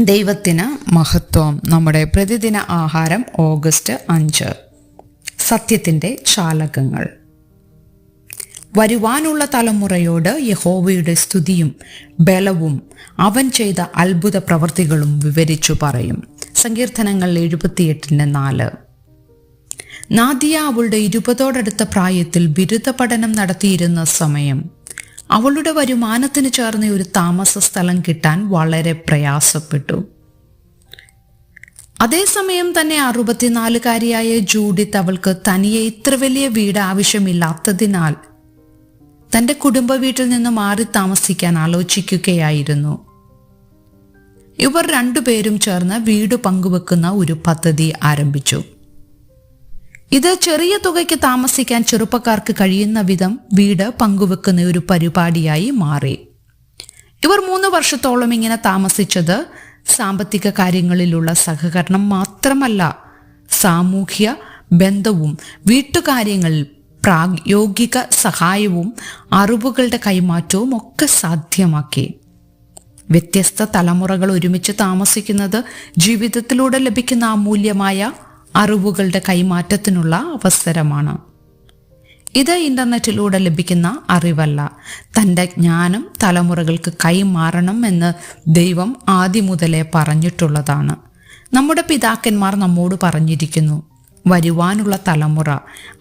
ദൈവത്തിന് മഹത്വം. നമ്മുടെ പ്രതിദിന ആഹാരം ഓഗസ്റ്റ് അഞ്ച്. സത്യത്തിന്റെ ചാലകങ്ങൾ. വരുവാനുള്ള തലമുറയോട് യഹോവയുടെ സ്തുതിയും ബലവും അവൻ ചെയ്ത അത്ഭുത പ്രവർത്തികളും വിവരിച്ചു പറയും. സങ്കീർത്തനങ്ങൾ എഴുപത്തിയെട്ടിന്റെ നാല്. നാദിയ അവളുടെ ഇരുപതോടടുത്ത പ്രായത്തിൽ ബിരുദ പഠനം നടത്തിയിരുന്ന സമയം അവളുടെ വരുമാനത്തിന് ചേർന്ന ഒരു താമസ സ്ഥലം കിട്ടാൻ വളരെ പ്രയാസപ്പെട്ടു. അതേസമയം തന്നെ അറുപത്തിനാലുകാരിയായ ജൂഡിത്ത് അവൾക്ക് തനിയെ ഇത്ര വലിയ വീട് ആവശ്യമില്ലാത്തതിനാൽ തന്റെ കുടുംബ വീട്ടിൽ നിന്ന് മാറി താമസിക്കാൻ ആലോചിക്കുകയായിരുന്നു. ഇവർ രണ്ടുപേരും ചേർന്ന് വീട് പങ്കുവെക്കുന്ന ഒരു പദ്ധതി ആരംഭിച്ചു. ഇത് ചെറിയ തുകയ്ക്ക് താമസിക്കാൻ ചെറുപ്പക്കാർക്ക് കഴിയുന്ന വിധം വീട് പങ്കുവെക്കുന്ന ഒരു പരിപാടിയായി മാറി. ഇവർ മൂന്ന് വർഷത്തോളം ഇങ്ങനെ താമസിച്ചത് സാമ്പത്തിക കാര്യങ്ങളിലുള്ള സഹകരണം മാത്രമല്ല സാമൂഹ്യ ബന്ധവും വീട്ടുകാര്യങ്ങളിൽ പ്രായോഗിക സഹായവും അറിവുകളുടെ കൈമാറ്റവും ഒക്കെ സാധ്യമാക്കി. വ്യത്യസ്ത തലമുറകൾ ഒരുമിച്ച് താമസിക്കുന്നത് ജീവിതത്തിലൂടെ ലഭിക്കുന്ന അമൂല്യമായ അറിവുകളുടെ കൈമാറ്റത്തിനുള്ള അവസരമാണ്. ഇത് ഇന്റർനെറ്റിലൂടെ ലഭിക്കുന്ന അറിവല്ല. തന്റെ ജ്ഞാനം തലമുറകൾക്ക് കൈമാറണം എന്ന് ദൈവം ആദ്യം മുതലേ പറഞ്ഞിട്ടുള്ളതാണ്. നമ്മുടെ പിതാക്കന്മാർ നമ്മോട് പറഞ്ഞിരിക്കുന്നു വരുവാനുള്ള തലമുറ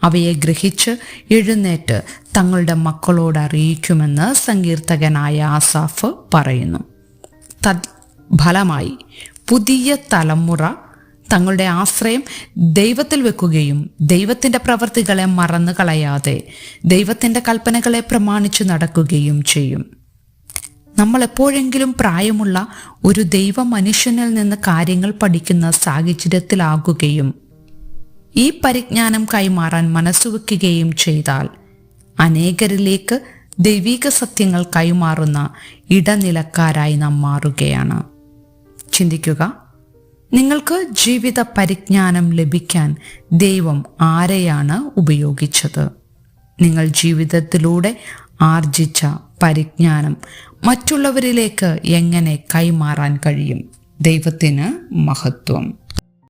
അവയെ ഗ്രഹിച്ച് എഴുന്നേറ്റ് തങ്ങളുടെ മക്കളോട് അറിയിക്കുമെന്ന് സങ്കീർത്തകനായ ആസാഫ് പറയുന്നു. തദ് ഫലമായി പുതിയ തലമുറ തങ്ങളുടെ ആശ്രയം ദൈവത്തിൽ വെക്കുകയും ദൈവത്തിന്റെ പ്രവൃത്തികളെ മറന്നു കളയാതെ ദൈവത്തിന്റെ കൽപ്പനകളെ പ്രമാണിച്ചു നടക്കുകയും ചെയ്യും. നമ്മൾ എപ്പോഴെങ്കിലും പ്രായമുള്ള ഒരു ദൈവ മനുഷ്യനിൽ നിന്ന് കാര്യങ്ങൾ പഠിക്കുന്ന സാഹചര്യത്തിലാകുകയും ഈ പരിജ്ഞാനം കൈമാറാൻ മനസ്സുവെക്കുകയും ചെയ്താൽ അനേകരിലേക്ക് ദൈവിക സത്യങ്ങൾ കൈമാറുന്ന ഇടനിലക്കാരായി നാം മാറുകയാണ്. ചിന്തിക്കുക നിങ്ങൾക്ക് ജീവിത പരിജ്ഞാനം ലഭിക്കാൻ ദൈവം ആരെയാണ് ഉപയോഗിച്ചത്? നിങ്ങൾ ജീവിതത്തിലൂടെ ആർജിച്ച പരിജ്ഞാനം മറ്റുള്ളവരിലേക്ക് എങ്ങനെ കൈമാറാൻ കഴിയും? ദൈവത്തിന് മഹത്വം.